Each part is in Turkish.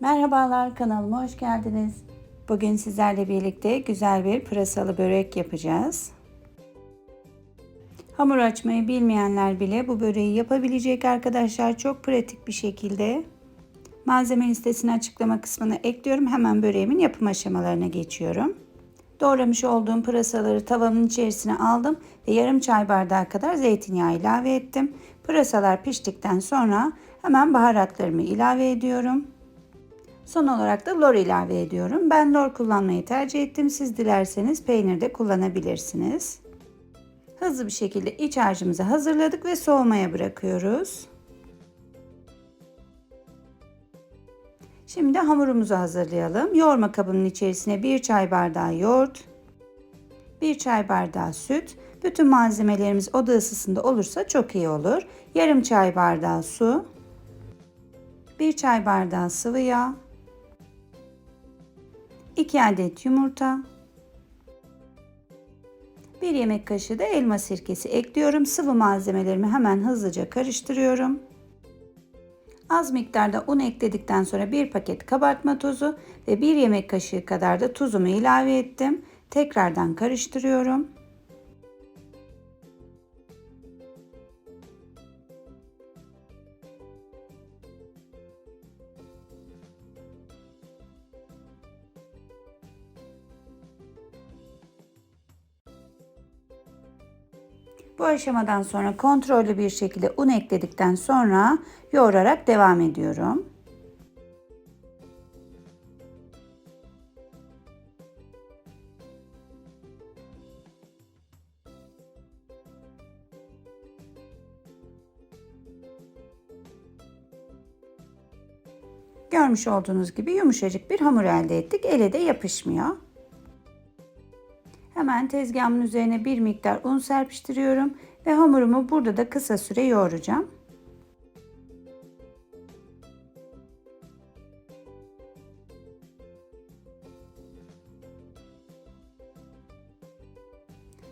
Merhabalar kanalıma hoş geldiniz. Bugün sizlerle birlikte güzel bir pırasalı börek yapacağız. Hamur açmayı bilmeyenler bile bu böreği yapabilecek arkadaşlar çok pratik bir şekilde. Malzeme listesini açıklama kısmına ekliyorum. Hemen böreğimin yapım aşamalarına geçiyorum. Doğramış olduğum pırasaları tavamın içerisine aldım ve yarım çay bardağı kadar zeytinyağı ilave ettim. Pırasalar piştikten sonra hemen baharatlarımı ilave ediyorum. Son olarak da lor ilave ediyorum. Ben lor kullanmayı tercih ettim. Siz dilerseniz peynir de kullanabilirsiniz. Hızlı bir şekilde iç harcımızı hazırladık ve soğumaya bırakıyoruz. Şimdi hamurumuzu hazırlayalım. Yoğurma kabının içerisine 1 çay bardağı yoğurt, 1 çay bardağı süt, bütün malzemelerimiz oda ısısında olursa çok iyi olur. Yarım çay bardağı su, 1 çay bardağı sıvı yağ, 2 adet yumurta, 1 yemek kaşığı da elma sirkesi ekliyorum. Sıvı malzemelerimi hemen hızlıca karıştırıyorum. Az miktarda un ekledikten sonra bir paket kabartma tozu ve 1 yemek kaşığı kadar da tuzumu ilave ettim. Tekrardan karıştırıyorum. Bu aşamadan sonra kontrollü bir şekilde un ekledikten sonra yoğurarak devam ediyorum. Görmüş olduğunuz gibi yumuşacık bir hamur elde ettik. Ele de yapışmıyor. Hemen tezgahımın üzerine bir miktar un serpiştiriyorum ve hamurumu burada da kısa süre yoğuracağım.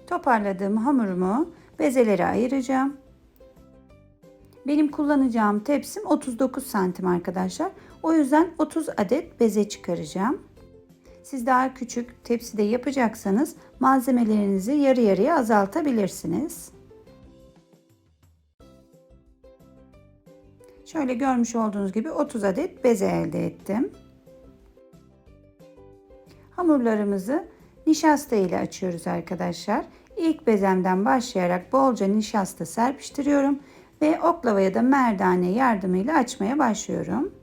Toparladığım hamurumu bezelere ayıracağım. Benim kullanacağım tepsim 39 santim arkadaşlar. O yüzden 30 adet beze çıkaracağım. Siz daha küçük tepside yapacaksanız malzemelerinizi yarı yarıya azaltabilirsiniz. Şöyle görmüş olduğunuz gibi 30 adet beze elde ettim. Hamurlarımızı nişasta ile açıyoruz arkadaşlar. İlk bezemden başlayarak bolca nişasta serpiştiriyorum ve oklava ya da merdane yardımıyla açmaya başlıyorum.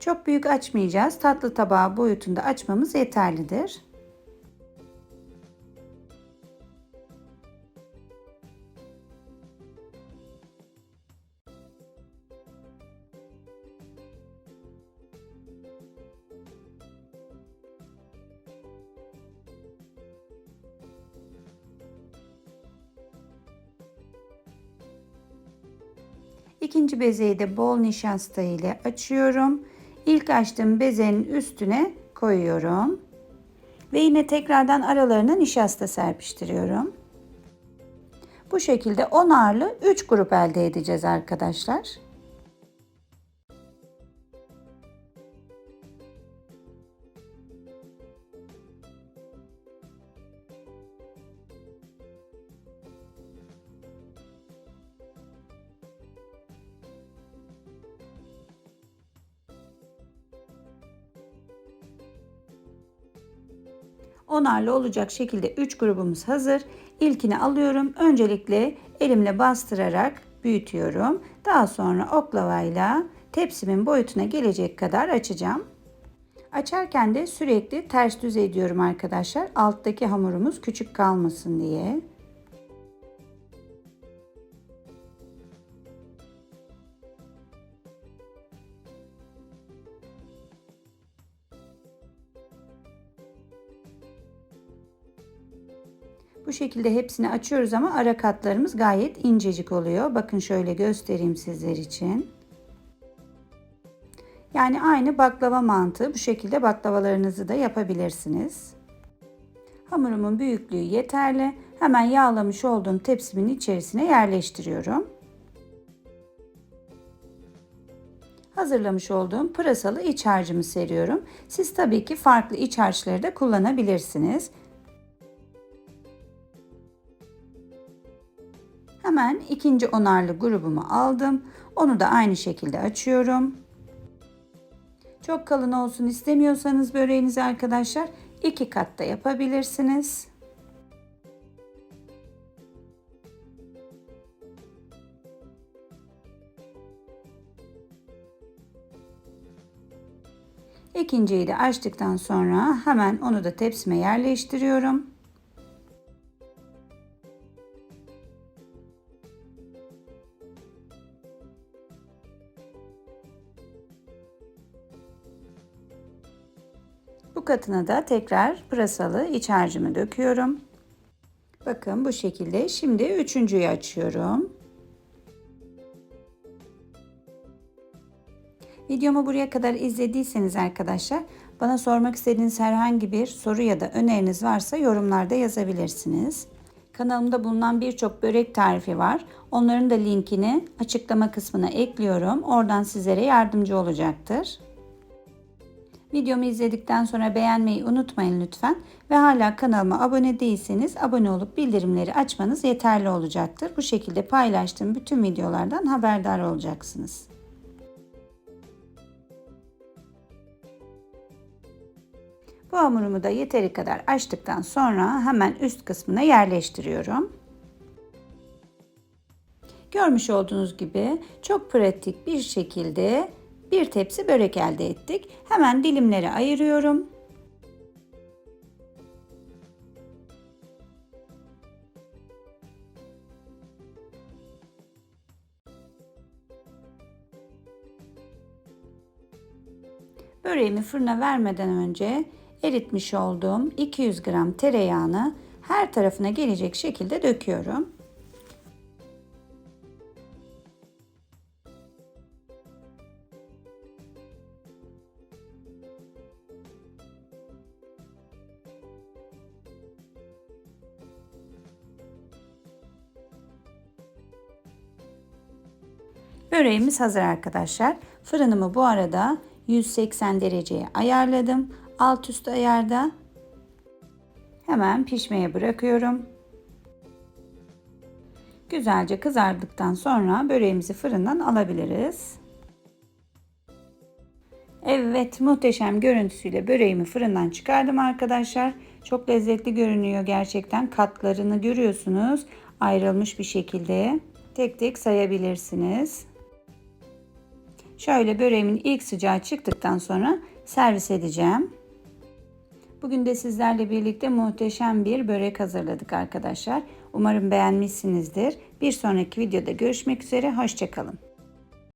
Çok büyük açmayacağız. Tatlı tabağı boyutunda açmamız yeterlidir. İkinci bezeyi de bol nişasta ile açıyorum. İlk açtığım bezenin üstüne koyuyorum. Ve yine tekrardan aralarına nişasta serpiştiriyorum. Bu şekilde 10 ağırlı 3 grup elde edeceğiz arkadaşlar. Onarlı olacak şekilde 3 grubumuz hazır. İlkini alıyorum. Öncelikle elimle bastırarak büyütüyorum. Daha sonra oklavayla tepsimin boyutuna gelecek kadar açacağım. Açarken de sürekli ters düz ediyorum arkadaşlar. Alttaki hamurumuz küçük kalmasın diye. Şekilde hepsini açıyoruz ama ara katlarımız gayet incecik oluyor. Bakın şöyle göstereyim sizler için. Yani aynı baklava mantığı bu şekilde baklavalarınızı da yapabilirsiniz. Hamurumun büyüklüğü yeterli. Hemen yağlamış olduğum tepsimin içerisine yerleştiriyorum. hazırlamış olduğum pırasalı iç harcımı seriyorum. Siz tabii ki farklı iç harçları da kullanabilirsiniz. Hemen ikinci onarlı grubumu aldım. Onu da aynı şekilde açıyorum. Çok kalın olsun istemiyorsanız böreğinizi arkadaşlar iki katta yapabilirsiniz. İkinciyi de açtıktan sonra hemen onu da tepsime yerleştiriyorum. Bu katına da tekrar pırasalı iç harcımı döküyorum. Bakın bu şekilde. Şimdi üçüncüyü açıyorum. Videomu buraya kadar izlediyseniz arkadaşlar bana sormak istediğiniz herhangi bir soru ya da öneriniz varsa yorumlarda yazabilirsiniz. Kanalımda bulunan birçok börek tarifi var. Onların da linkini açıklama kısmına ekliyorum. Oradan sizlere yardımcı olacaktır. Videomu izledikten sonra beğenmeyi unutmayın lütfen. Ve hala kanalıma abone değilseniz abone olup bildirimleri açmanız yeterli olacaktır. Bu şekilde paylaştığım bütün videolardan haberdar olacaksınız. Bu hamurumu da yeteri kadar açtıktan sonra hemen üst kısmına yerleştiriyorum. Görmüş olduğunuz gibi çok pratik bir şekilde bir tepsi börek elde ettik. Hemen dilimlere ayırıyorum. Böreğimi fırına vermeden önce eritmiş olduğum 200 gram tereyağını her tarafına gelecek şekilde döküyorum. Böreğimiz hazır arkadaşlar. Fırınımı bu arada 180 dereceye ayarladım. Alt üst ayarda. Hemen pişmeye bırakıyorum. Güzelce kızardıktan sonra böreğimizi fırından alabiliriz. Evet muhteşem görüntüsüyle böreğimi fırından çıkardım arkadaşlar. Çok lezzetli görünüyor gerçekten. Katlarını görüyorsunuz. Ayrılmış bir şekilde. Tek tek sayabilirsiniz. Şöyle böreğimin ilk sıcağı çıktıktan sonra servis edeceğim. Bugün de sizlerle birlikte muhteşem bir börek hazırladık arkadaşlar. Umarım beğenmişsinizdir. Bir sonraki videoda görüşmek üzere. Hoşçakalın.